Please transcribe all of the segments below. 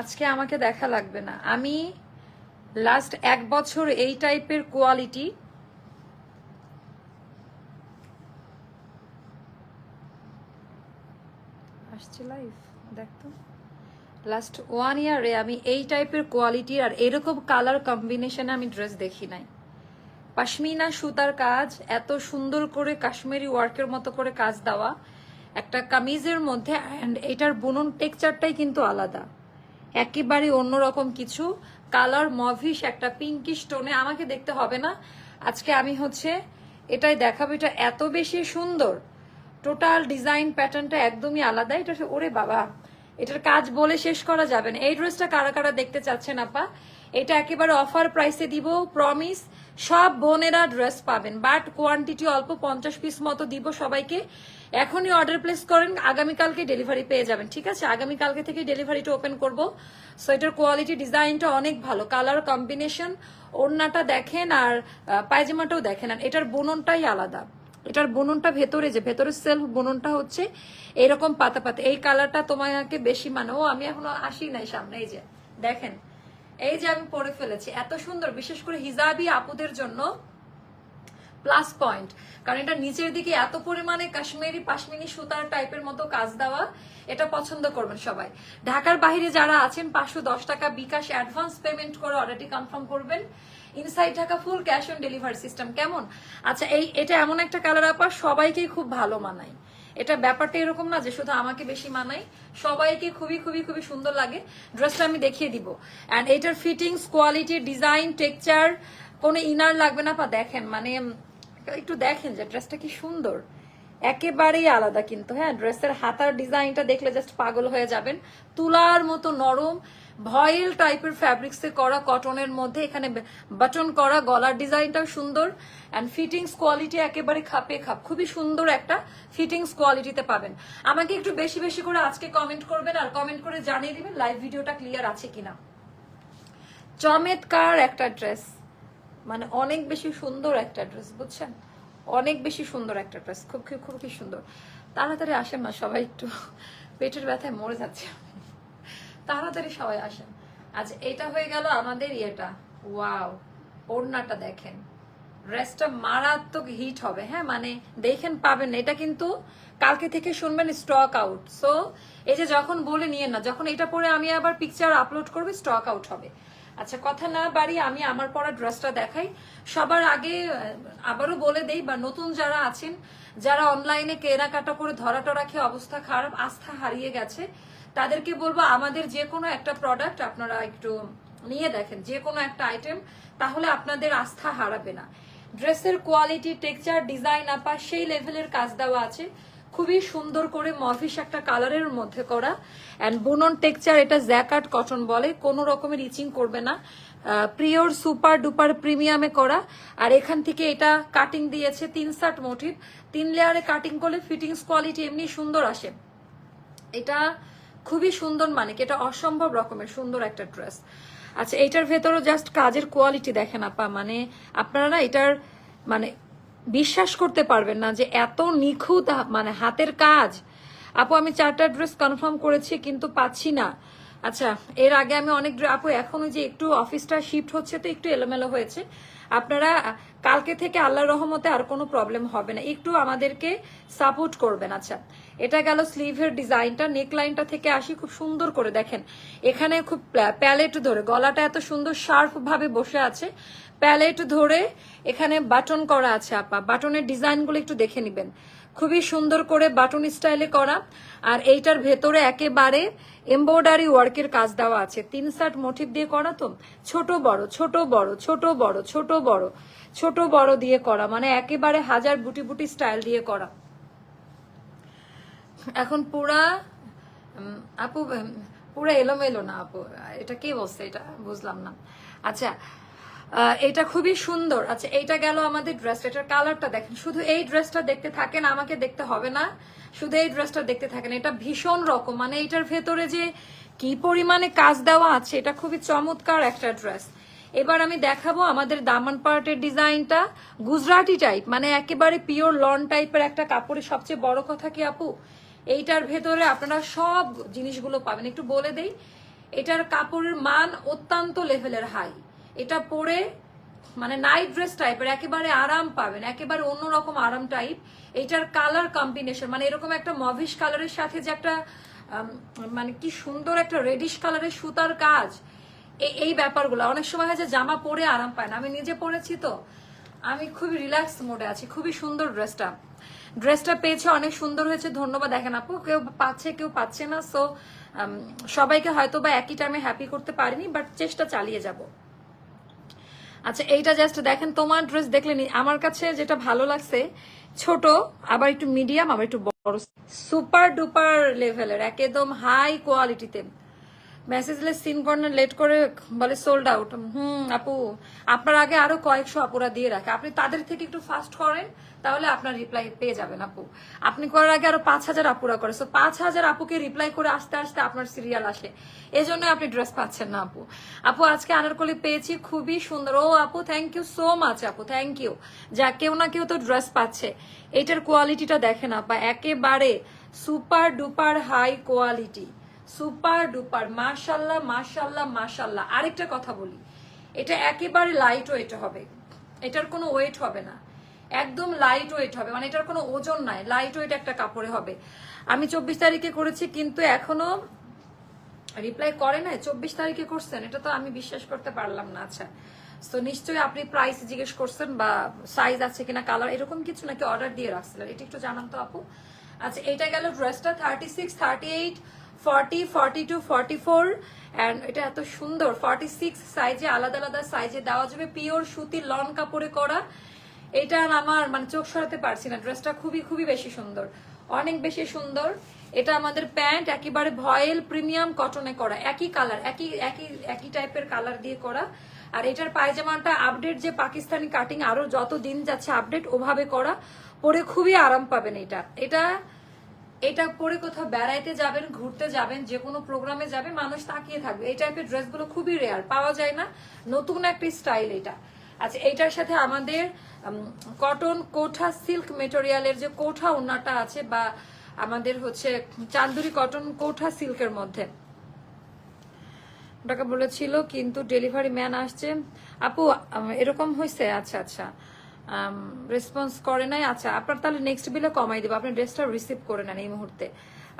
আজকে আমাকে দেখা লাগবে না। আমি লাস্ট এক বছর এই টাইপের কোয়ালিটি লাইফ লাস্ট ওয়ান ইয়ারে আমি এই টাইপের কোয়ালিটির আর এরকম কালার কম্বিনেশনে আমি ড্রেস দেখি নাই। পাশমিনা সুতার কাজ, এত সুন্দর করে কাশ্মীরি ওয়ার্কের মতো করে কাজ দেওয়া। একটা কামিজের মধ্যে অ্যান্ড এটার বুনন টেক্সচারটাই কিন্তু আলাদা। একেবারে অন্যরকম কিছু। কালার মভিশ, একটা পিঙ্কিশ টোনে আমাকে দেখতে হবে না। আজকে আমি হচ্ছে এটাই দেখাবো, এটা এত বেশি সুন্দর। টোটাল ডিজাইন প্যাটার্নটা একদমই আলাদা। এটা ওরে বাবা, এটার কাজ বলে শেষ করা যাবে না। এই ড্রেসটা কারা কারা দেখতে চাচ্ছেন আপা? এটা একেবারে অফার প্রাইসে দিব প্রমিস সব বোনেরা ড্রেস পাবেন বাট কোয়ান্টিটি অল্প, পঞ্চাশ পিস মতো দিব সবাইকে। এখনই অর্ডার প্লেস করেন, আগামীকালকে ডেলিভারি পেয়ে যাবেন, ঠিক আছে? আগামীকালকে থেকে ডেলিভারিটা ওপেন করব। সো এটার কোয়ালিটি ডিজাইনটা অনেক ভালো। কালার কম্বিনেশন ওড়নাটা দেখেন আর পায়জামাটাও দেখেন। আর এটার বুননটাই আলাদা। এটার বুননটা ভেতরে যে ভেতরের সেলফ বুননটা হচ্ছে এরকম পাতা পাতা এই কালারটা তোমাকে বেশি মানে ও, আমি এখনও আসি নাই সামনে, এই যে, দেখেন। এই যে আমি পরে ফেলেছি, এত সুন্দর, বিশেষ করে হিজাবি আপুদের জন্য প্লাস পয়েন্ট কারণ এটা নিচের দিকে এত পরিমাণে কাশ্মীরি পাশমিনি সুতার টাইপের মতো কাজ দেওয়া এটা পছন্দ করবেন সবাই। ঢাকার বাইরে যারা আছেন, পাঁচশো দশ টাকা বিকাশ অ্যাডভান্স পেমেন্ট করে অর্ডারটি কনফার্ম করবেন। Inside Dhaka full cash on delivery system কেমন? আচ্ছা এই, এটা এমন একটা কালার আপা সবাইকেই খুব ভালো মানায়। এটা ব্যাপারটা এরকম না যে শুধু আমাকে বেশি মানাই সবাইকে খুবই খুবই খুবই সুন্দর লাগে। ড্রেসটা আমি দেখিয়ে দিব। অ্যান্ড এটার ফিটিংস কোয়ালিটি ডিজাইন টেক্সচার কোনো ইনার লাগবে না পা দেখেন মানে একটু দেখেন যে ড্রেসটা কি সুন্দর। একেবারেই আলাদা কিন্তু হ্যাঁ? ড্রেসের হাতার ডিজাইনটা দেখলে জাস্ট পাগল হয়ে যাবেন। তুলার মতো নরম, ভয়েল টাইপের ফ্যাব্রিক্সে করা কটনের মধ্যে এখানে বাটন করা, গলার ডিজাইনটাও সুন্দর। অ্যান্ড ফিটিংস কোয়ালিটি একেবারে খাপে খাপ। খুবই সুন্দর একটা ফিটিংস কোয়ালিটিতে পাবেন। আমাকে একটু বেশি বেশি করে আজকে কমেন্ট করবেন আর কমেন্ট করে জানিয়ে দিবেন লাইভ ভিডিওটা ক্লিয়ার আছে কিনা। চমৎকার একটা ড্রেস মানে অনেক বেশি সুন্দর একটা ড্রেস বুঝছেন? অনেক বেশি সুন্দর একটা ড্রেস খুব খুব খুব খুব সুন্দর। তাড়াতাড়ি আসেন না, সবাই একটু পেটের ব্যথায় মরে যাচ্ছে। তাড়াতাড়ি সবাই আসেন। আজ এটা হয়ে গেল আমাদের ইয়েটা। ওয়াও, ওড়নাটা দেখেন। ড্রেসটা মারাত্মক হিট হবে হ্যাঁ? মানে দেখেন, পাবেন। এটা কিন্তু কালকে থেকে শুনবেন স্টক আউট সো এই যে যখন বলে নিয়ে না, যখন এটা পরে আমি আবার পিকচার আপলোড করবে স্টক আউট হবে। আচ্ছা কথা না বাড়ি আমি আমার পরা ড্রেসটা দেখাই। সবার আগে আবারও বলে দেই, বা নতুন যারা আছেন, যারা অনলাইনে কেনাকাটা করে ধরা টরা খেয়ে অবস্থা খারাপ, আস্থা হারিয়ে গেছে, তাদেরকে বলব আমাদের যে কোনো একটা প্রোডাক্ট আপনারা একটু নিয়ে দেখেন, যে কোনো একটা আইটেম তাহলে আপনাদের আস্থা হারাবে না। ড্রেসের কোয়ালিটি টেক্সচার ডিজাইন আপা, সেই লেভেলের কাজ দেওয়া আছে। খুবই সুন্দর করে মফিস একটা কালারের মধ্যে করা। অ্যান্ড বুনন টেক্সচার এটা জ্যাকাট কটন বলে, কোনো রকমের ইচিং করবে না। প্রিয়র সুপার ডুপার প্রিমিয়ামে করা। আর এখান থেকে এটা কাটিং দিয়েছে তিন সাট মোটিভ তিন লেয়ারে কাটিং করলে ফিটিংস কোয়ালিটি এমনি সুন্দর আসে। এটা খুবই সুন্দর মানে এটা অসম্ভব রকমের সুন্দর একটা ড্রেস আচ্ছা এটার ভেতরও জাস্ট কাজের কোয়ালিটি দেখেন আপা মানে আপনারা না এটার মানে বিশ্বাস করতে পারবেন না যে এত নিখুঁত মানে হাতের কাজ। আপু, আমি চারটা ড্রেস কনফার্ম করেছি, কিন্তু পাচ্ছি না। আচ্ছা এর আগে আমি অনেক আপু, এখন যে একটু অফিসটা শিফট হচ্ছে তো একটু এলোমেলো হয়েছে। আপনারা কালকে থেকে আল্লাহর রহমতে আর কোনো প্রবলেম হবে না। একটু আমাদেরকে সাপোর্ট করবেন। আচ্ছা এটা গেল স্লিভের ডিজাইনটা নেক লাইনটা থেকে আসি, খুব সুন্দর করে দেখেন। এখানে খুব প্যালেট ধরে, গলাটা এত সুন্দর শার্প ভাবে বসে আছে। প্যালেট ধরে এখানে বাটন করা আছে, আপা। বাটনের ডিজাইনগুলো একটু দেখে নিবেন। খুবই সুন্দর করে বাটন স্টাইলে করা। আর এইটার ভেতরে একেবারে এমব্রয়ডারি ওয়ার্কের কাজ দেওয়া আছে। তিন সাট মোটিভ দিয়ে করা তো? ছোট বড় ছোট বড় ছোট বড় ছোট বড় ছোট বড় দিয়ে করা। মানে একেবারে হাজার বুটি বুটি স্টাইল দিয়ে করা। এখন পুরা আপু পুরা এলোমেলো না, আপু। এটা কে বলছে? এটা বুঝলাম না। আচ্ছা এটা খুবই সুন্দর। আচ্ছা এইটা গেল আমাদের ড্রেস এটার কালারটা দেখেন। শুধু এই ড্রেসটা দেখতে থাকেন, আমাকে দেখতে হবে না। শুধু এই ড্রেসটা দেখতে থাকেন। এটা ভীষণ রকম। মানে এটার ভেতরে যে কি পরিমাণে কাজ দেওয়া আছে, এটা খুবই চমৎকার একটা ড্রেস এবার আমি দেখাবো আমাদের দামান পার্টের ডিজাইনটা। গুজরাটি টাইপ মানে একেবারে পিওর লন টাইপের একটা কাপড়ের সবচেয়ে বড় কথা কি আপু? এইটার ভেতরে আপনারা সব জিনিসগুলো পাবেন। একটু বলে দেই, এটার কাপড়ের মান অত্যন্ত লেভেলের হাই এটা পরে মানে নাইট ড্রেস টাইপের একেবারে আরাম পাবেন, একেবারে অন্যরকম আরাম টাইপ এটার কালার কম্বিনেশন মানে এরকম একটা মভিশ কালারের সাথে যে একটা মানে কি সুন্দর একটা রেডিশ কালারের সুতার কাজ এই- ব্যাপারগুলো। অনেক সময় হয় যে জামা পরে আরাম পায় না। আমি নিজে পরেছি তো। আমি খুবই রিল্যাক্স মোডে আছি। খুবই সুন্দর ড্রেসটা ড্রেসটা পেয়েছে, অনেক সুন্দর হয়েছে। ধন্যবাদ দেখেন আপু। কেউ পাচ্ছে কেউ পাচ্ছে না। সো সবাইকে হয়তো বা একই টাইমে হ্যাপি করতে পারিনি বাট চেষ্টা চালিয়ে যাব। আচ্ছা এইটা জাস্ট দেখেন, তোমার ড্রেস দেখলেন আমার কাছে যেটা ভালো লাগছে, ছোট, আবার একটু মিডিয়াম আবার একটু বড় সুপার ডুপার লেভেলের একদম হাই কোয়ালিটিতে মেসেজলে সিন কর্নার লেট করে বলে সোল্ড আউট হুম, আপু, আপনার আগে আরও কয়েকশো আপুরা দিয়ে রাখে। আপনি তাদের থেকে একটু ফাস্ট করেন, তাহলে আপনার রিপ্লাই পেয়ে যাবেন আপু। আপনি করার আগে আরও পাঁচ হাজার আপুরা করে। সো পাঁচ হাজার আপুকে রিপ্লাই করে আসতে আসতে আপনার সিরিয়াল আসে। এই জন্য আপনি ড্রেস পাচ্ছেন না আপু। আপু, আজকে আনারকলি পেয়েছি, খুবই সুন্দর। ও আপু থ্যাংক ইউ সো মাচ আপু থ্যাংক ইউ যা কেউ না কেউ তো ড্রেস পাচ্ছে। এটার কোয়ালিটিটা দেখেন আপা, একেবারে super duper high quality super duper, মাশাল্লাহ মাশাল্লাহ মাশাল্লাহ। আরেকটা কথা বলি, এটা একেবারে লাইট ওয়েট হবে। এটার কোনো ওয়েট হবে না। একদম লাইট ওয়েট হবে মানে এটার কোনো ওজন নাই। লাইট ওয়েট একটা কাপড়ে হবে। আমি চব্বিশ তারিখে করেছি, কিন্তু এখনও রিপ্লাই করে নাই। চব্বিশ তারিখে করছেন, এটা তো আমি বিশ্বাস করতে পারলাম না। আচ্ছা তো নিশ্চয়ই আপনি প্রাইস জিজ্ঞেস করছেন বা সাইজ আছে কিনা কালার এরকম কিছু নাকি অর্ডার দিয়ে রাখছিলেন? এটা একটু জানান তো আপু। আচ্ছা এটা গেল ড্রেসটা thirty six thirty eight forty forty two, forty four and এটা এত সুন্দর। ফর্টি সিক্স সাইজে, আলাদা আলাদা সাইজে দেওয়া যাবে। পিওর সুতির লন কাপড়ে করা। এটা আমার মানে চোখ সরাতে পারছি না। ড্রেসটা খুবই খুবই বেশি সুন্দর। অনেক বেশি সুন্দর। এটা আমাদের প্যান্ট, একেবারে ভয়েল প্রিমিয়াম কটনে করা। একই কালার, একই একই একই টাইপের কালার দিয়ে করা। আর এটার পায়জামাটা আপডেট যে পাকিস্তানি কাটিং আরও যত দিন যাচ্ছে আপডেট ওভাবে করা। পরে খুবই আরাম পাবেন এটা। এটা এটা পরে কোথাও বেড়াইতে যাবেন, ঘুরতে যাবেন, যে কোনো প্রোগ্রামে যাবে, মানুষ তাকিয়ে থাকবে। এই টাইপের ড্রেসগুলো খুবই রেয়ার পাওয়া যায় না। নতুন একটা স্টাইল এটা। আচ্ছা এইটার সাথে আমাদের কটন কোঠা সিল্ক মেটেরিয়ালের যে কোঠা ওনাটা আছে বা আমাদের হচ্ছে চান্দুরি কটন কোঠা সিল্কের মধ্যে। ওটাকে বলেছিল, কিন্তু ডেলিভারি ম্যান আসছে। আপু এরকম হয়েছে আচ্ছা আচ্ছা। রেসপন্স করে নাই। আচ্ছা আপনার তাহলে নেক্সট বিলে কমাই দেবো। আপনি ড্রেসটা রিসিভ করে নেন এই মুহূর্তে।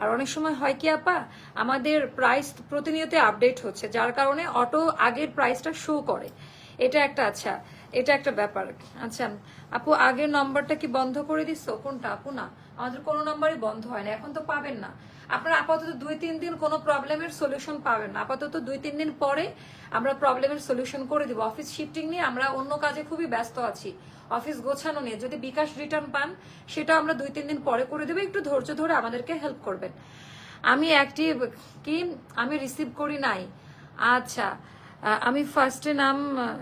আর অনেক সময় হয় কি আপা, আমাদের প্রাইস প্রতিনিয়ত আপডেট হচ্ছে, যার কারণে অটো আগের প্রাইসটা শো করে। এটা একটা আচ্ছা এটা একটা ব্যাপার। আচ্ছা আপু, আগের নম্বরটা কি বন্ধ করে দিচ্ছ কোনটা? আপু, না, আমাদের কোনো নম্বরই বন্ধ হয় না। এখন তো পাবেন না। আপনারা আপাতত দুই, তিন দিন কোনো প্রবলেমের সলিউশন পাবেন না। আপাতত দুই, তিন দিন পরে আমরা প্রবলেমের সলিউশন করে দিব। অফিস শিফটিং নিয়ে আমরা অন্য কাজে খুবই ব্যস্ত আছি। অফিস গোছানো নিয়ে যদি বিকাশ রিটার্ন পান, সেটা আমরা দুই, তিন দিন পরে করে দেবো। একটু ধৈর্য ধরে আমাদেরকে হেল্প করবেন। আমি একটি কি? আমি রিসিভ করি নাই। আচ্ছা আমি ফার্স্টে নাম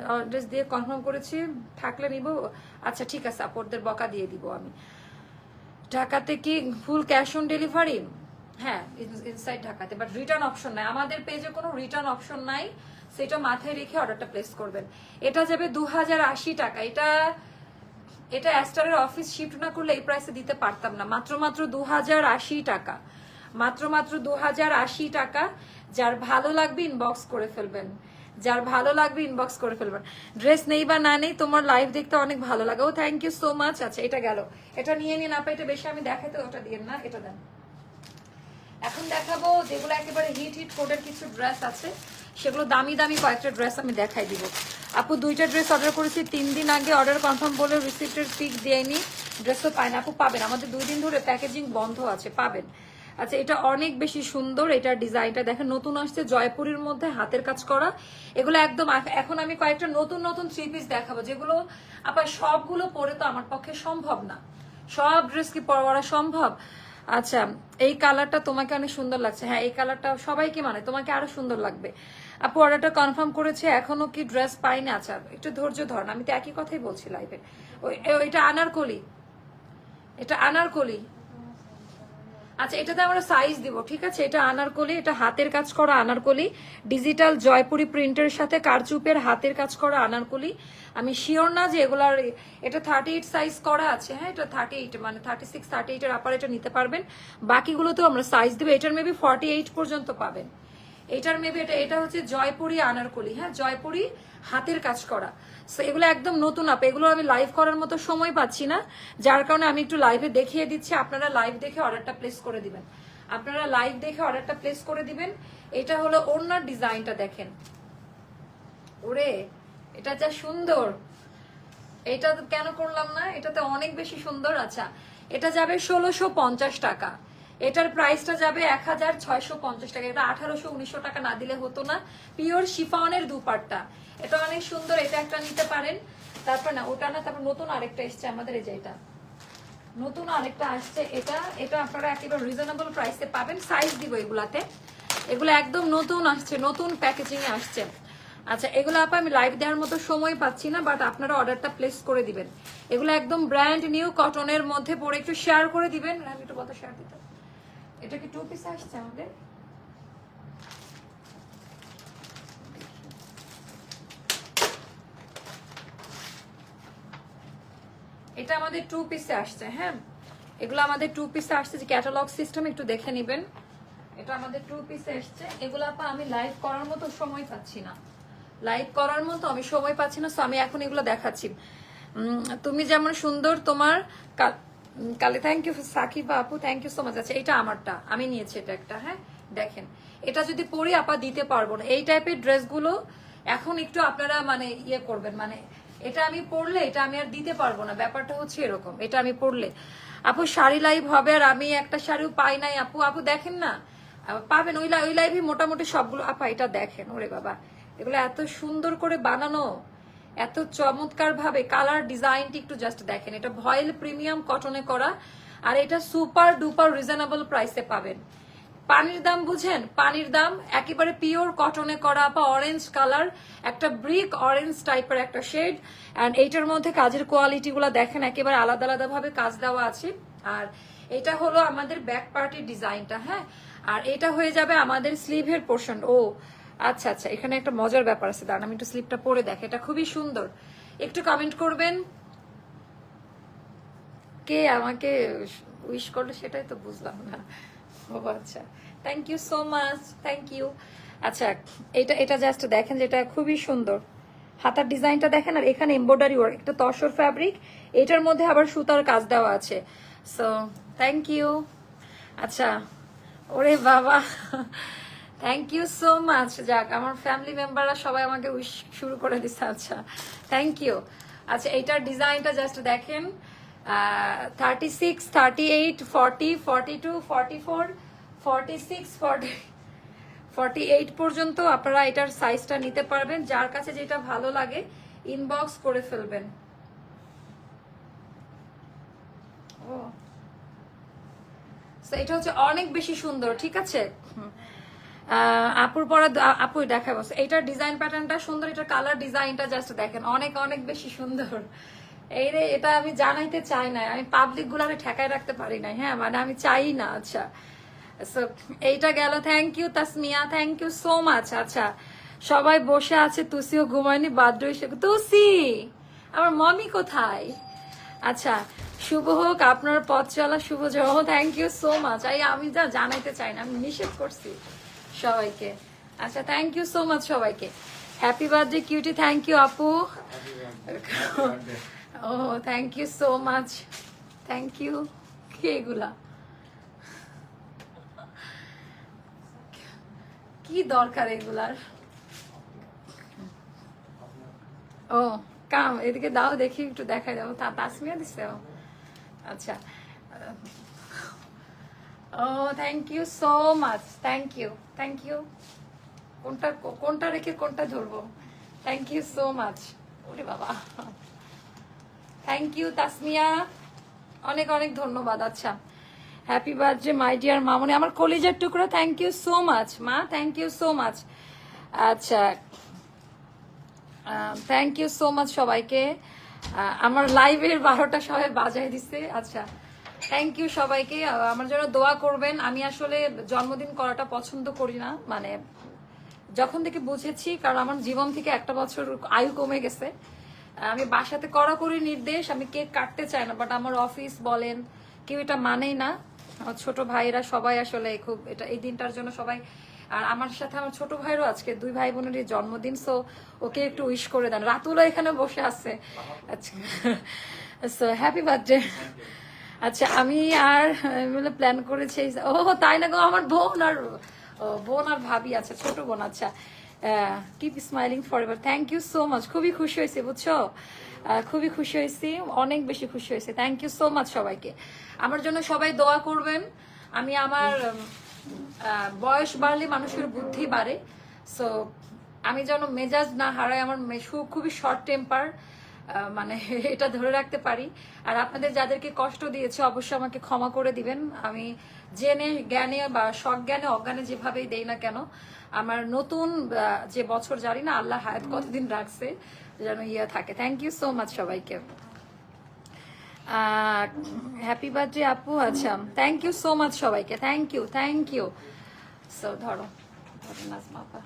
অ্যাড্রেস দিয়ে কনফার্ম করেছি। থাকলে নিব। আচ্ছা ঠিক আছে আপরদের বকা দিয়ে দিব আমি। ঢাকাতে কি ফুল ক্যাশ অন ডেলিভারি হ্যাঁ ইনসাইড ঢাকাতে বাট রিটার্ন অপশন নাই। আমাদের পেজে কোনো রিটার্ন অপশন নাই, সেটা মাথায় রেখে অর্ডারটা প্লেস করবেন। এটা যাবে দু টাকা। এটা এটা অ্যাস্টারের অফিস শিফট না করলে এই প্রাইসে দিতে পারতাম না। মাত্র মাত্র দু টাকা। মাত্র মাত্র দু টাকা। যার ভালো লাগবে ইনবক্স করে ফেলবেন। যার ভালো লাগবে ইনবক্স করে ফেলবেন। ড্রেস নেই বা না নেই, তোমার লাইভ দেখতে অনেক ভালো লাগে। ও থ্যাংক ইউ সো মাচ আচ্ছা এটা গেল। এটা নিয়ে নিন আপা, এটা বেশি আমি দেখাতে ওটা দিয়ে না, এটা দেন। এখন দেখাবো যেগুলো একেবারে হিট হিট কোডের কিছু ড্রেস আছে। সেগুলো দামি দামি কয়েকটা ড্রেস আমি দেখাই দিব। আপু, দুইটা ড্রেস অর্ডার করেছি, তিন দিন আগে অর্ডার কনফার্ম বলে রিসিপ্টের পিক দেয়নি। ড্রেসও পায় না আপু, পাবেন। আমাদের দুই দিন ধরে প্যাকেজিং বন্ধ আছে, পাবেন। আচ্ছা এটা অনেক বেশি সুন্দর এটার ডিজাইনটা দেখেন, নতুন আসছে, জয়পুরের মধ্যে হাতের কাজ করা। এগুলো একদম এখন আমি কয়েকটা নতুন নতুন থ্রি পিস দেখাবো। যেগুলো আবার সবগুলো পরে তো আমার পক্ষে সম্ভব না। সব ড্রেস কি পরা সম্ভব? আচ্ছা এই কালারটা তোমাকে অনেক সুন্দর লাগছে। হ্যাঁ এই কালারটা সবাইকে মানে তোমাকে আরও সুন্দর লাগবে। আপু অর্ডারটা কনফার্ম করেছে, এখনও কি ড্রেস পাইনি? আচ্ছা একটু ধৈর্য ধরন, আমি তো একই কথাই বলছি লাইভে এটা আনারকলি। এটা আনারকলি। আচ্ছা এটাতে আমরা সাইজ দিব, ঠিক আছে? এটা আনারকলি এটা হাতের কাজ করা আনারকলি ডিজিটাল জয়পুরি প্রিন্টের সাথে কারচুপের হাতের কাজ করা আনারকলি আমি শিওর না যে এগুলার, এটা থার্টি এইট সাইজ করা আছে হ্যাঁ? এটা থার্টি এইট মানে থার্টি সিক্স থার্টি এইটের আপার এটা নিতে পারবেন। বাকিগুলোতেও আমরা সাইজ দেবো, এটার মেবি ফর্টি এইট পর্যন্ত পাবেন। এটার মেবি এটা এটা হচ্ছে জয়পুরি আনারকলি হ্যাঁ? জয়পুরি হাতের কাজ করা। সো এগুলো একদম নতুন আপ এগুলো আমি লাইভ করার মতো সময় পাচ্ছি না। যার কারণে আমি একটু লাইভে দেখিয়ে দিচ্ছি। আপনারা লাইভ দেখে অর্ডারটা প্লেস করে দিবেন। আপনারা লাইভ দেখে অর্ডারটা প্লেস করে দিবেন। এটা হলো ওনার ডিজাইনটা দেখেন। ওরে, এটা যা সুন্দর। এটা কেন করলাম না? এটাতে অনেক বেশি সুন্দর আচ্ছা। এটা যাবে ষোলোশো পঞ্চাশ টাকা। এটার প্রাইসটা যাবে এক হাজার ছয়শো পঞ্চাশ টাকা। এটা আঠারোশো উনিশশো টাকা না দিলে হতো না। পিওর শিফনের দুপাট্টা। এটা অনেক সুন্দর, এটা একটা নিতে পারেন। তারপর না, ওটা না, তারপর নতুন আরেকটা এসছে আমাদের, এই যে এটা। নতুন আরেকটা আসছে এটা। এটা আপনারা একেবারে রিজনেবল প্রাইসে পাবেন। সাইজ দিব এগুলাতে। এগুলো একদম নতুন আসছে, নতুন প্যাকেজিং এ আসছে। আচ্ছা এগুলো আপা, আমি লাইভ দেওয়ার মতো সময় পাচ্ছি না বাট আপনারা অর্ডারটা প্লেস করে দিবেন। এগুলো একদম ব্র্যান্ড নিউ কটনের মধ্যে পরে একটু শেয়ার করে দিবেন। আমি একটু কত শেয়ার দিতে। এটা কি টু পিস আসছে আমাদের। এটা আমাদের টু পিসে আসছে হ্যাঁ? এগুলো আমাদের টু পিসে আসছে যে ক্যাটালগ সিস্টেম একটু দেখে নেবেন। এটা আমাদের টু পিসে এসছে। এগুলো আপা, আমি লাইভ করার মতো সময় পাচ্ছি না। লাইভ করার মতো আমি সময় পাচ্ছি না সো আমি এখন এগুলো দেখাচ্ছি। তুমি যেমন সুন্দর তোমার কাল- থ্যাংক ইউ সাকিবা আপু থ্যাংক ইউ সো মাচ আচ্ছা এটা আমারটা, আমি নিয়েছি এটা একটা হ্যাঁ? দেখেন, এটা যদি পরি আপা দিতে পারব না। এই টাইপের ড্রেসগুলো এখন একটু আপনারা মানে ইয়ে করবেন মানে এটা আমি পরলে এটা আমি আর দিতে পারব না, ব্যাপারটা হচ্ছে এরকম, এটা আমি পরলে। আপু, শাড়ি লাইভ হবে আর আমি একটা শাড়িও পাই নাই আপু। আপু, দেখেন না পাবেন, ওই ওই লাইভে মোটামুটি সবগুলো। আপা, এটা দেখেন, ওরে বাবা, এগুলো এত সুন্দর করে বানানো। এত চমৎকার ভাবে কালার ডিজাইনটি একটু জাস্ট দেখেন। এটা ভয়েল প্রিমিয়াম কটনে করা, আর এটা সুপার ডুপার রিজনেবল প্রাইসে পাবেন। পানির দাম বুঝেন? পানির দাম একেবারে পিওর কটনে করা বা অরেঞ্জ কালার একটা ব্রিক অরেঞ্জ টাইপের একটা শেড অ্যান্ড এইটার মধ্যে কাজের কোয়ালিটি গুলো দেখেন, একেবারে আলাদা আলাদা ভাবে কাজ দেওয়া আছে। আর এটা হলো আমাদের ব্যাক পার্টির ডিজাইনটা হ্যাঁ? আর এটা হয়ে যাবে আমাদের স্লিভের পোর্শন ও আচ্ছা আচ্ছা এখানে একটা মজার ব্যাপার আছে। দাঁড়ান, আমি একটু স্লিপটা পরে দেখ, এটা খুবই সুন্দর। একটু কমেন্ট করবেন? কে আমাকে উইশ করল সেটাই তো বুঝলাম না। ও আচ্ছা thank you so much thank you আচ্ছা এটা এটা জাস্ট দেখেন যেটা খুবই সুন্দর। হাতার ডিজাইনটা দেখেন, আর এখানে এমব্রয়ডারি ওয়ার্ক একটা তসর ফ্যাব্রিক এটার মধ্যে আবার সুতার কাজ দেওয়া আছে। সো থ্যাংক ইউ আচ্ছা ওরে বাবা থ্যাংক ইউ সো মাচ যাক, আমার ফ্যামিলি মেম্বাররা সবাই আমাকে উইশ শুরু করে দিচ্ছে আচ্ছা। থ্যাংক ইউ আচ্ছা এইটার ডিজাইনটা জাস্ট দেখেন। Thirty six thirty eight forty forty two forty four forty six forty forty eight পর্যন্ত আপনারা এটার সাইজটা নিতে পারবেন। যার কাছে যেটা ভালো লাগে ইনবক্স করে ফেলবেন। ও। এটা হচ্ছে অনেক বেশি সুন্দর, ঠিক আছে? হুম। আপুর পরে আপু দেখাবো। এটার ডিজাইন প্যাটার্নটা সুন্দর এটার কালার ডিজাইনটা জাস্ট দেখেন অনেক অনেক বেশি সুন্দর। এই রে এটা আমি জানাইতে চাই না আমি পাবলিক গুলারে ঠেকায় রাখতে পারি না হ্যাঁ? মানে আমি চাই না আচ্ছা। So, এইটা গেল thank you Tasmia thank you so much আচ্ছা। সবাই বসে আছে তুসিও ঘুমায়নি বাদ্র তুসি আমার মমি কোথায়? আচ্ছা শুভ হোক আপনার পথ চলা শুভ। যাও থ্যাংক ইউ সো মাচ আমি যা জানাইতে চাই না আমি নিষেধ করছি। সবাইকে। আচ্ছা থ্যাংক ইউ সো মাচ সবাইকে। Happy birthday cutie thank you আপু। ও thank you so much thank you কি এগুলা কি দরকার এগুলার? ও কাম এদিকে দাও দেখি একটু দেখাই দাও তা তাসমিয়া দিছে ও। আচ্ছা ও thank you so much thank you thank you কোনটা কোনটা রেখে কোনটা ধরবো? থ্যাংক ইউ সো মাচ ওরে বাবা। Thank you Tasmia. অনেক অনেক ধন্যবাদ। আচ্ছা। হ্যাপি বার্থডে মাই ডিয়ার মামনি। আমার কলিজার টুকরো থ্যাংক ইউ সো মাচ মা। থ্যাংক ইউ সো মাচ আচ্ছা। থ্যাংক ইউ সো মাচ সবাইকে। আমার লাইভের বারোটা সবাই বাজায় দিছে। আচ্ছা। থ্যাংক ইউ সবাইকে। আমার জন্য দোয়া করবেন। আমি আসলে জন্মদিন করাটা পছন্দ করি না। মানে যখন থেকে বুঝেছি, কারণ আমার জীবন থেকে একটা বছর আয়ু কমে গেছে। আমি বাসাতে কড়াকড়ি নির্দেশ, আমি কেক কাটতে চাই না বাট আমার অফিস বলেন, কেউ এটা মানেই না। আমার ছোট ভাইরা সবাই আসলে খুব এটা, এই দিনটার জন্য সবাই, আর আমার সাথে আমার ছোট ভাইয়েরও আজকে দুই ভাই বোনেরই জন্মদিন সো ওকে একটু উইশ করে দেন। রাতুলা এখানে বসে আছে। আচ্ছা। সো হ্যাপি বার্থডে আচ্ছা আমি আর প্ল্যান করেছি, ও, তাই না গো, আমার বোন আর বোন আর ভাবি আছে, ছোট বোন আচ্ছা keep smiling forever thank you so much খুবই খুশি হয়েছে, বুঝছ? খুবই খুশি হয়েছি, অনেক বেশি খুশি হয়েছে থ্যাংক ইউ সো মাচ সবাইকে। আমার জন্য সবাই দোয়া করবেন, আমি আমার বয়স বাড়লে মানুষের বুদ্ধি বাড়ে সো আমি যেন মেজাজ না হারাই, আমার খুবই শর্ট টেম্পার মানে এটা ধরে রাখতে পারি। আর আপনাদের যাদেরকে কষ্ট দিয়েছে, অবশ্যই আমাকে ক্ষমা করে দিবেন। আমি জেনে, জ্ঞানে বা সজ্ঞানে, অজ্ঞানে যেভাবেই দেই না কেন, আমার নতুন যে বছর জানি না, আল্লাহ হায়াত কতদিন রাখছে, যেন ইয়ে থাকে। থ্যাংক ইউ সো মাচ সবাইকে। হ্যাপি বার্থডে আপু আচ্ছা থ্যাংক ইউ সো মাচ সবাইকে। Thank you thank you so ধরো ধরো, নাজমা আপা।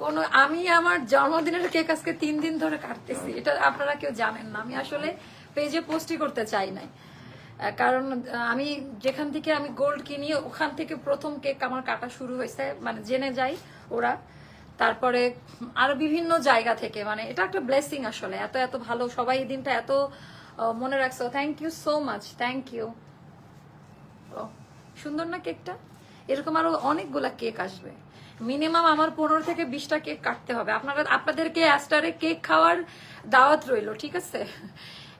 কোন, আমি আমার জন্মদিনের কেক আজকে তিন দিন ধরে কাটতেছি। এটা আপনারা কেউ জানেন না। আমি আসলে পেজে পোস্টই করতে চাই নাই। কারণ আমি যেখান থেকে আমি গোল্ড কিনি, ওখান থেকে প্রথম কেক আমার কাটা শুরু হয়েছে। মানে জেনে যাই ওরা। তারপরে, আরও বিভিন্ন জায়গা থেকে। মানে এটা একটা ব্লেসিং আসলে। এত এত ভালো সবাই দিনটা এত মনে রাখছো। Thank you so much thank you সুন্দর না কেকটা? এরকম আরও অনেকগুলা কেক আসবে। মিনিমাম আমার পনেরো থেকে বিশটা কেক কাটতে হবে। আপনারা আপনাদেরকে অ্যাস্টারে কেক খাওয়ার দাওয়াত রইল, ঠিক আছে?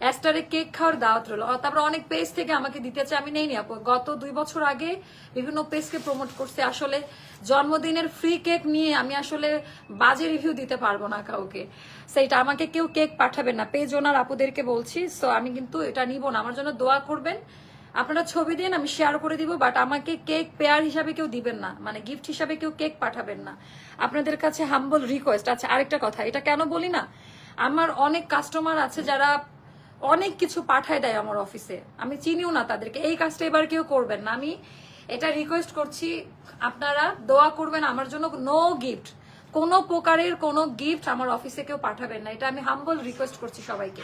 অ্যাস্টারে কেক খাওয়ার দাওয়াত রইল। তারপরে অনেক পেজ থেকে আমাকে দিতে চাই আমি নেইনি আপু। গত দুই বছর আগে বিভিন্ন পেজকে প্রমোট করছে। আসলে জন্মদিনের ফ্রি কেক নিয়ে আমি আসলে বাজে রিভিউ দিতে পারব না কাউকে। সেইটা আমাকে কেউ কেক পাঠাবেন না। পেজ ওনার আপুদেরকে বলছি সো আমি কিন্তু এটা নিব না। আমার জন্য দোয়া করবেন। আপনারা ছবি দিন, আমি শেয়ার করে দিব বাট আমাকে কেক পেয়ার হিসাবে কেউ দিবেন না। মানে গিফট হিসাবে কেউ কেক পাঠাবেন না। আপনাদের কাছে হাম্বল রিকোয়েস্ট আচ্ছা আরেকটা কথা, এটা কেন বলি না? আমার অনেক কাস্টমার আছে যারা অনেক কিছু পাঠায় দেয় আমার অফিসে আমি চিনিও না তাদেরকে। এই কাজটা এবার কেউ করবেন না। আমি এটা রিকোয়েস্ট করছি, আপনারা দোয়া করবেন আমার জন্য নো গিফট কোনো প্রকারের কোনো গিফট আমার অফিসে কেউ পাঠাবেন না। এটা আমি হাম্বল রিকোয়েস্ট করছি সবাইকে।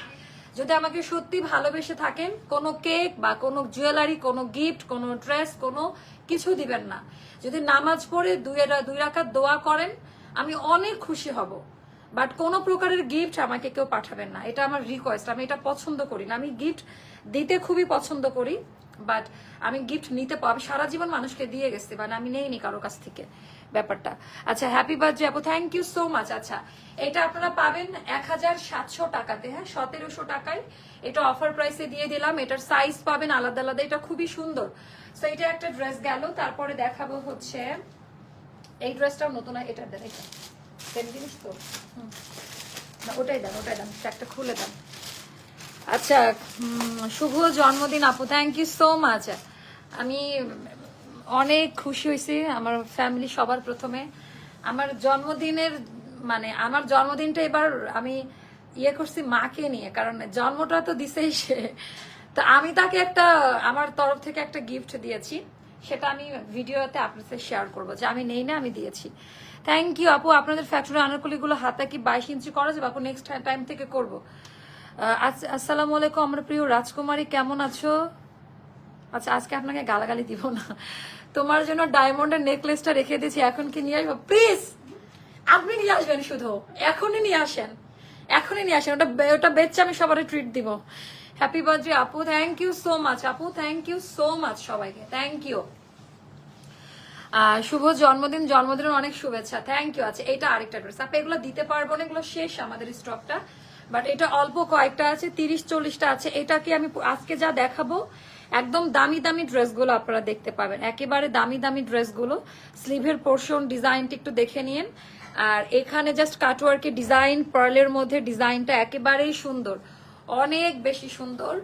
যদি আমাকে সত্যি ভালোবেসে থাকেন, কোনো কেক বা কোনো জুয়েলারি, কোনো গিফট, কোনো ড্রেস, কোনো কিছু দিবেন না। যদি নামাজ পড়ে দুই দুই রাখার দোয়া করেন, আমি অনেক খুশি হব। বাট কোনো প্রকারের গিফট আমাকে কেউ পাঠাবেন না। এটা আমার রিকোয়েস্ট আমি এটা পছন্দ করি না। আমি গিফট দিতে খুবই পছন্দ করি। বাট আমি গিফট নিতে পারব। সারা জীবন মানুষকে দিয়ে গেছি মানে আমি নেইনি কারও কাছ থেকে ব্যাপারটা। আচ্ছা হ্যাপি বার্থডে আপু থ্যাংক ইউ সো মাচ আচ্ছা এটা আপনারা পাবেন এক হাজার সাতশো টাকাতে হ্যাঁ সতেরোশো টাকায়। এটা অফার প্রাইসে দিয়ে দিলাম। এটার সাইজ পাবেন আলাদা আলাদা। এটা খুবই সুন্দর। তো এটা একটা ড্রেস গেল। তারপরে দেখাবো হচ্ছে, এই ড্রেসটাও নতুন এটা দেন, এটা। সেম জিনিস তো। ওটাই দেন ওটাই দেন। একটা খুলে দেন। আচ্ছা শুভ জন্মদিন আপু থ্যাংক ইউ সো মাচ আমি অনেক খুশি হয়েছি, আমার ফ্যামিলি সবার প্রথমে। আমার জন্মদিনের মানে আমার জন্মদিনটা এবার আমি ইয়ে করছি মাকে নিয়ে, কারণ জন্মটা তো দিছেই সে। তো আমি তাকে একটা, আমার তরফ থেকে একটা গিফট দিয়েছি, সেটা আমি ভিডিওতে আপনাদের শেয়ার করব, যে আমি নেই না, আমি দিয়েছি। থ্যাংক ইউ আপু, আপনাদের ফ্যাক্টরি আনারকলিগুলো হাতে কি বাইশ ইঞ্চি করা যাবে আপু? নেক্সট টাইম থেকে করব। আসসালামু আলাইকুম আমার প্রিয় রাজকুমারী, কেমন আছো? আচ্ছা আজকে আপনাকে গালাগালি দিব না। তোমার জন্য ডায়মন্ডের নেকলেসটা রেখে দিয়েছি, এখন কি নিয়ে আসব? প্লিজ! আপনি নিয়ে আসবেন শুধু। এখনই নিয়ে আসেন। এখনই নিয়ে আসেন। ওটা ওটা বেচে আমি সবার ট্রিট দিব। হ্যাপি বার্থডে আপু। থ্যাংক ইউ সো মাচ আপু। থ্যাংক ইউ সো মাচ সবাইকে। থ্যাংক ইউ শুভ জন্মদিন, জন্মদিনের অনেক শুভেচ্ছা। থ্যাংক ইউ আচ্ছা এটা আরেকটা ড্রেস আপনি এগুলো দিতে পারব না, এগুলো শেষ আমাদের স্টকটা বাট এটা অল্প কয়েকটা আছে, তিরিশ, চল্লিশটা আছে। এটাকে আমি আজকে যা দেখাবো, একদম দামি দামি ড্রেসগুলো আপনারা দেখতে পাবেন। একেবারে দামি দামি ড্রেসগুলো। স্লিভের পোর্শন ডিজাইনটা একটু দেখে নিন। আর এখানে জাস্ট কাটওয়ার্কের ডিজাইন, পার্লের মধ্যে ডিজাইনটা একেবারেই সুন্দর। অনেক বেশি সুন্দর।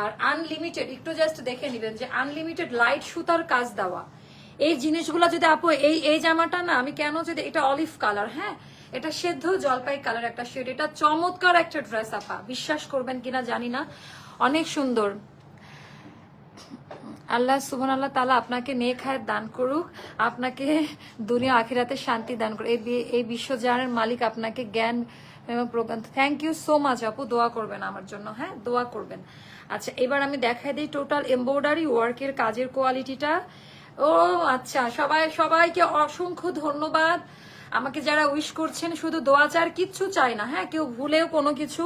আর আনলিমিটেড, একটু জাস্ট দেখে নেবেন যে আনলিমিটেড লাইট সুতার কাজ দেওয়া। এই জিনিসগুলো যদি আপু, এই এই জামাটা না, আমি কেন যদি, এটা অলিভ কালার হ্যাঁ? এটা সেদ্ধ জলপাই কালার একটা শেড এটা চমৎকার একটা ড্রেস আপা। বিশ্বাস করবেন কিনা জানি না। অনেক সুন্দর। আল্লাহ সুবহান আল্লাহ তালা আপনাকে নেক হায়াত দান করুক, আপনাকে দুনিয়া আখিরাতে শান্তি দান করুক। এই বিশ্বজানের মালিক আপনাকে জ্ঞান এবং থ্যাংক ইউ সো মাচ আপু। দোয়া করবেন আমার জন্য হ্যাঁ? দোয়া করবেন। আচ্ছা এবার আমি দেখাই দিই টোটাল এমব্রয়ডারি ওয়ার্কের কাজের কোয়ালিটিটা ও আচ্ছা সবাই, সবাইকে অসংখ্য ধন্যবাদ। আমাকে যারা উইশ করছেন, শুধু দোয়া চার কিচ্ছু চাই না হ্যাঁ? কেউ ভুলেও কোনো কিছু।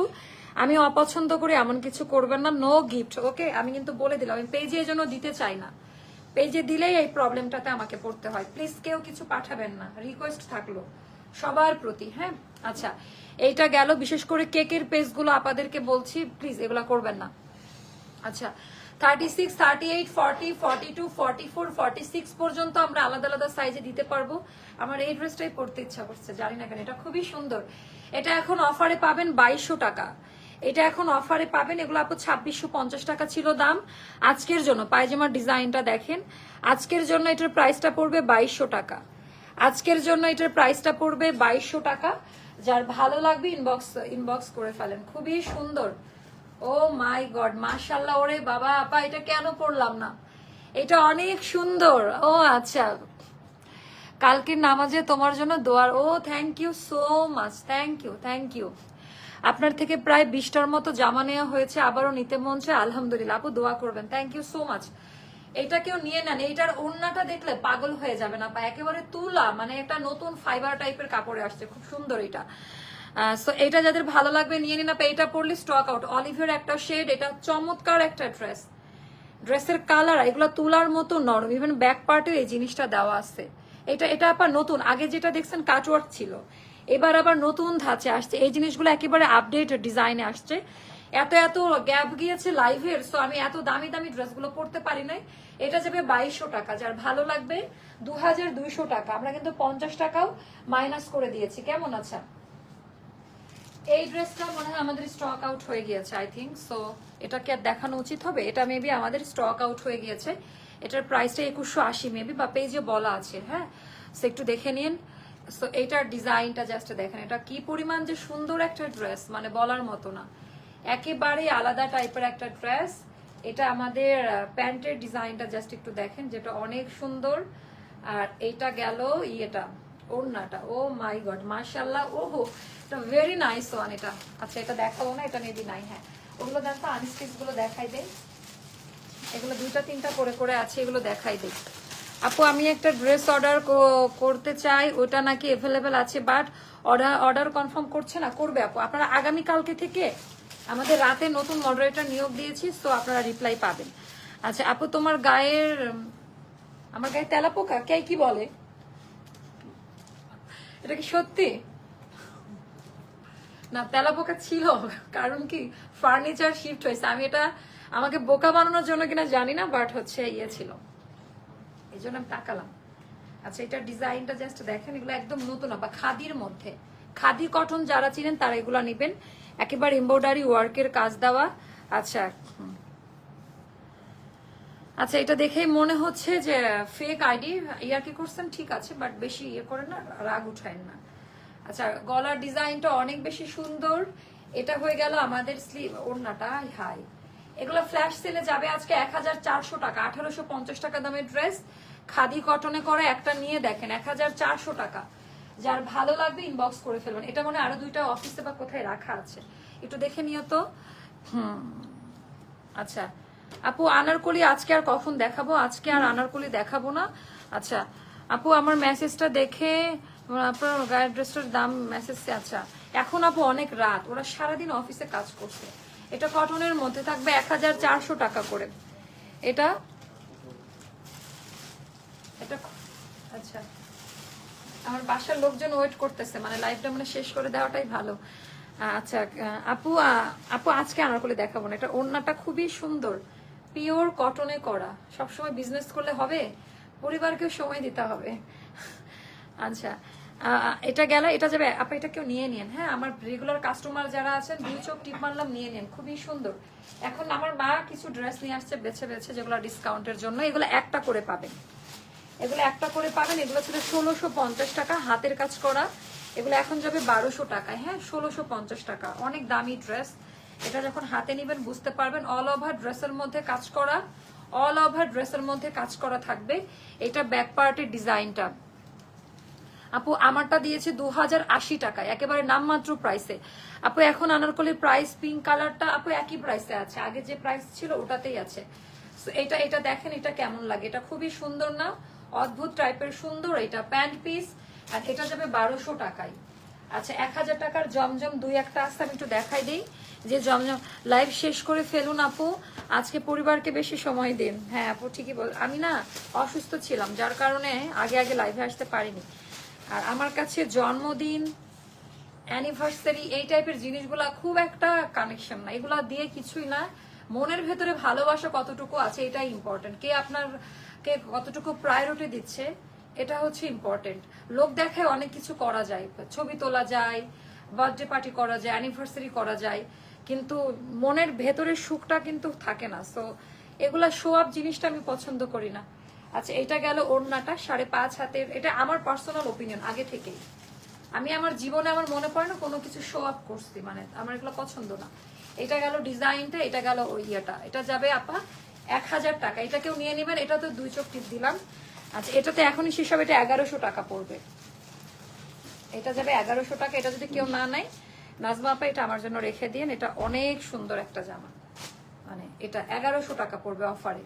আমি অপছন্দ করি এমন কিছু করবেন না নো গিফট ওকে আমি কিন্তু বলে দিলাম, আমি পেজে এই জন্য দিতে চাই না। পেজে দিলেই এই প্রবলেমটাতে আমাকে পড়তে হয়। প্লিজ কেউ কিছু পাঠাবেন না রিকোয়েস্ট থাকল সবার প্রতি হ্যাঁ? আচ্ছা এইটা গেল, বিশেষ করে কেকের পেজগুলো আপনাদেরকে বলছি প্লিজ এগুলা করবেন না। আচ্ছা thirty six thirty eight forty two forty four six পর্যন্ত আমরা আলাদা আলাদা সাইজে দিতে পারব। আমার এই ড্রেসটাই ইচ্ছা করছে কেন, এটা খুবই সুন্দর। এটা এখন অফারে পাবেন বাইশশো টাকা। এটা এখন অফারে পাবেন, এগুলো ছাব্বিশশো পঞ্চাশ টাকা ছিল দাম। আজকের জন্য, পায়জামার ডিজাইনটা দেখেন। আজকের জন্য এটার প্রাইসটা পড়বে বাইশশো টাকা। আজকের জন্য এটার প্রাইসটা পড়বে বাইশশো টাকা। যার ভালো লাগবে ইনবক্স ইনবক্স করে ফেলেন। খুবই সুন্দর। ও মাই গড মাশাল্লাহ ওরে বাবা, আপা, এটা কেন পড়লাম না? এটা অনেক সুন্দর। ও আচ্ছা। কালকের নামাজে তোমার জন্য দোয়ার ও thank you so much thank you thank you আপনার থেকে প্রায় বিশটার মতো জামা নেওয়া হয়েছে, আবারও নিতে মন চায়, আলহামদুলিল্লাহ। আপু, দোয়া করবেন থ্যাংক ইউ সো মাচ এটা কেউ নিয়ে নেন, এইটার ওড়নাটা দেখলে পাগল হয়ে যাবে না বা একেবারে তুলা মানে একটা নতুন ফাইবার টাইপের কাপড়ে আসছে, খুব সুন্দর এটা। সো এটা যাদের ভালো লাগবে, নিয়ে নিন এটা পরলে স্টক আউট অলিভের একটা শেড এটা চমৎকার একটা ড্রেস ড্রেসের কালার এগুলো তুলার মতো নরম। ইভেন ব্যাক পার্টে এই জিনিসটা দেওয়া আছে। এটা এটা আবার নতুন। আগে যেটা দেখছেন কাটওয়ার্ক ছিল। এবার আবার নতুন ধাঁচে আসছে। এই জিনিসগুলো একেবারে আপডেট ডিজাইনে আসছে। এত এত গ্যাপ গিয়েছে লাইভের সো আমি এত দামি দামি ড্রেসগুলো পরতে পারি নাই। এটা যাবে বাইশশো টাকা। যার ভালো লাগবে দু হাজার দুইশো টাকা। আমরা কিন্তু পঞ্চাশ টাকাও মাইনাস করে দিয়েছি। কেমন আচ্ছা এই ড্রেসটা মনে হয় আমাদের স্টক আউট হয়ে গিয়েছে আই থিঙ্ক সো এটাকে আর দেখানো উচিত হবে? এটা মেবি আমাদের স্টক আউট হয়ে গিয়েছে। এটার প্রাইসটা একুশশো আশি মেবি বা পেজে বলা আছে হ্যাঁ? সো একটু দেখে নিন। সো এটার ডিজাইনটা জাস্ট দেখেন। এটা কি পরিমাণ যে সুন্দর একটা ড্রেস মানে বলার মতো না। একেবারে আলাদা টাইপের একটা ড্রেস এটা আমাদের প্যান্টের ডিজাইনটা জাস্ট একটু দেখেন, যেটা অনেক সুন্দর। আর এইটা গেল ইয়েটা। ওড়নাটা। ও মাই গড মার্শাল্লাহ ওহো, এটা ভেরি নাইস ওয়ান এটা। আচ্ছা এটা দেখাবো না, এটা মেবি নাই হ্যাঁ। ওগুলো দেন তো আনস্টিচগুলো দেখাই দেয় এগুলো দুইটা, তিনটা করে করে আছে, এগুলো দেখাই দেই আপু, আমি একটা ড্রেস অর্ডার করতে চাই, ওটা নাকি অ্যাভেলেবেল আছে বাট অর্ডার অর্ডার কনফার্ম করছে না, করবে আপু। আপনারা আগামী কালকে থেকে আমাদের রাতে নতুন মডারেটর নিয়োগ দিয়েছি তো আপনারা রিপ্লাই পাবেন। আচ্ছা আপু, তোমার গায়ের, আমার গায়ে তেলা পোকা কে কি বলে? এটা কি সত্যি? না তেলা পোকা ছিল, কারণ কি ফার্নিচার শিফট হয়েছে। আমি এটা আমাকে বোকা বানানোর জন্য কিনা জানি না বাট হচ্ছে ইয়ে ছিল। এই জন্য আমি তাকালাম। আচ্ছা এটা ডিজাইনটা জাস্ট দেখেন, এগুলো একদম নতুন বা খাদির মধ্যে। খাদি কটন যারা চিনেন, তারা এগুলো নেবেন। একেবারে এমব্রয়ডারি ওয়ার্কের কাজ দেওয়া। আচ্ছা। আচ্ছা এটা দেখেই মনে হচ্ছে যে ফেক আইডি ইয়ার কি করছেন? ঠিক আছে বাট বেশি ইয়ে করেন না, রাগ উঠায়েন না। আচ্ছা গলার ডিজাইনটা অনেক বেশি সুন্দর। এটা হয়ে গেল আমাদের স্লিভ ওড়নাটা হাই এগুলো ফ্ল্যাশ সেলে যাবে আজকে এক হাজার চারশো টাকা, আঠারোশো পঞ্চাশ টাকা দামের ড্রেস খাদি কটনে করে একটা নিয়ে দেখেন এক হাজার চারশো টাকা। যার ভালো লাগবে ইনবক্স করে ফেলবেন। এটা মনে আরও দুইটা অফিসে বা কোথায় রাখা আছে। একটু দেখে নিও তো। হুম আচ্ছা। আপু, আনারকলি আজকে আর কখন দেখাবো? আজকে আর আনারকলি দেখাবো না। আচ্ছা আপু, আমার মেসেজটা দেখে আপনার গায়ের ড্রেসটার দাম মেসেজ আচ্ছা এখন আপু অনেক রাত, ওরা সারাদিন অফিসে কাজ করছে। এটা কটনের মধ্যে থাকবে এক হাজার চারশো টাকা করে। এটা? এটা আচ্ছা। আমার বাসার লোকজন ওয়েট করতেছে মানে লাইফটা মানে শেষ করে দেওয়াটাই ভালো। আচ্ছা আপু আপু, আজকে আনারকলি দেখাবো না। এটা ওড়নাটা খুবই সুন্দর। পিওর কটনে করা। সবসময় বিজনেস করলে হবে? পরিবারকেও সময় দিতে হবে। আচ্ছা এটা গেল, এটা যাবে, আপা এটা কেউ নিয়ে নিন। হ্যাঁ আমার রেগুলার কাস্টমার যারা আছেন, দুই চোখ টিপ মারলাম, নিয়ে নিন। খুবই সুন্দর। এখন আমার মা কিছু ড্রেস নিয়ে আসছে, বেছে বেছে, যেগুলো ডিসকাউন্টের জন্য। এগুলো একটা করে পাবেন। এগুলো একটা করে পাবেন। এগুলো ছিল ষোলোশো পঞ্চাশ টাকা হাতের কাজ করা। এগুলো এখন যাবে বারোশো টাকায়। হ্যাঁ ষোলোশো পঞ্চাশ টাকা। অনেক দামি ড্রেস এটা যখন হাতে নিবেন বুঝতে পারবেন অল ওভার ড্রেসের মধ্যে কাজ করা অল ওভার ড্রেসের মধ্যে কাজ করা থাকবে। এটা ব্যাক পার্টের ডিজাইনটা আপু, আমারটা দিয়েছে দু হাজার আশি একেবারে নামমাত্র প্রাইসে আপু, এখন আনারকলির প্রাইস পিঙ্ক কালারটা আপু একই প্রাইসে আছে। আগে যে প্রাইস ছিল ওটাতেই আছে। এটা এটা দেখেন এটা কেমন লাগে। এটা খুবই সুন্দর না? অদ্ভুত টাইপের সুন্দর এটা প্যান্ট পিস আর এটা যাবে বারোশো টাকায়। আচ্ছা এক হাজার টাকার জমজম দুই একটা আসতে আমি একটু দেখাই দিই। যে জমজম লাইভ শেষ করে ফেলুন আপু। আজকে পরিবারকে বেশি সময় দিন। হ্যাঁ আপু, ঠিকই বল আমি না অসুস্থ ছিলাম, যার কারণে আগে আগে লাইভে আসতে পারিনি। আর আমার কাছে জন্মদিন অ্যানিভার্সারি এই টাইপের জিনিসগুলা খুব একটা কানেকশন না। এগুলা দিয়ে কিছুই না। মনের ভেতরে ভালোবাসা কতটুকু আছে, এটাই ইম্পর্টেন্ট কে আপনার কে কতটুকু প্রায়োরিটি দিচ্ছে, এটা হচ্ছে ইম্পর্টেন্ট লোক দেখায় অনেক কিছু করা যায়। ছবি তোলা যায় বার্থডে পার্টি করা যায় অ্যানিভার্সারি করা যায়। কিন্তু মনের ভেতরের সুখটা কিন্তু থাকে না। সো এগুলা শো আপ জিনিসটা আমি পছন্দ করি না। আচ্ছা এটা গেল ওড়নাটা, সাড়ে পাঁচ হাতের, এটা আমার পার্সোনাল ওপিনিয়ন আগে থেকেই। আমি আমার জীবনে আমার মনে পড়ে না, কোনো কিছু শো আপ করছি মানে আমার এগুলো পছন্দ না। এটা গেল ডিজাইনটা এটা গেল ওই ইয়েটা। এটা যাবে আপা এক হাজার টাকা। এটা কেউ নিয়ে নেবেন, এটা তো দুই চোখ টিপ দিলাম। আচ্ছা এটাতে এখনই হবে, এটা এগারোশো টাকা পড়বে। এটা যাবে এগারোশো টাকা, এটা যদি কেউ না নেয় নাজমা আপা, এটা আমার জন্য রেখে দিন এটা অনেক সুন্দর একটা জামা। মানে এটা এগারোশো টাকা পড়বে অফারে।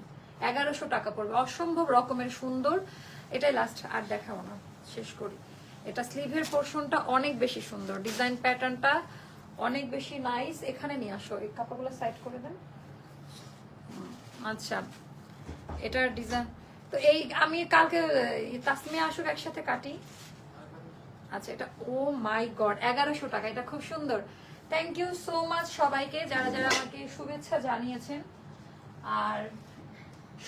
এগারোশো টাকা পড়বে। অসম্ভব রকমের সুন্দর। এটাই লাস্ট আর দেখাবো না। শেষ করি। এটা স্লিভের পোর্শনটা অনেক বেশি সুন্দর। ডিজাইন প্যাটার্নটা অনেক বেশি নাইস এখানে নিয়ে আসো। এই কাপড়গুলো সাইড করে দেন। আচ্ছা। এটার ডিজাইন তো এই আমি কালকে, তাসমিয়া আসুক একসাথে কাটি। আচ্ছা এটা, ও মাই গড, এগারোশো টাকা, এটা খুব সুন্দর। থ্যাংক ইউ সো মাচ সবাইকে, যারা যারা আমাকে শুভেচ্ছা জানিয়েছেন। আর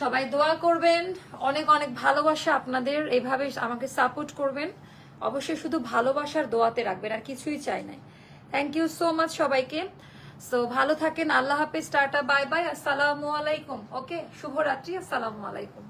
সবাই দোয়া করবেন, অনেক অনেক ভালোবাসা আপনাদের এইভাবে আমাকে সাপোর্ট করবেন। অবশ্যই শুধু ভালোবাসার দোয়াতে রাখবেন, আর কিছুই চাই নাই। থ্যাংক ইউ সো মাচ সবাইকে। সো ভালো থাকেন, আল্লাহ হাফিজ, টাটা বাই বাই আসসালামু আলাইকুম। ওকে শুভরাত্রি, আসসালামু আলাইকুম।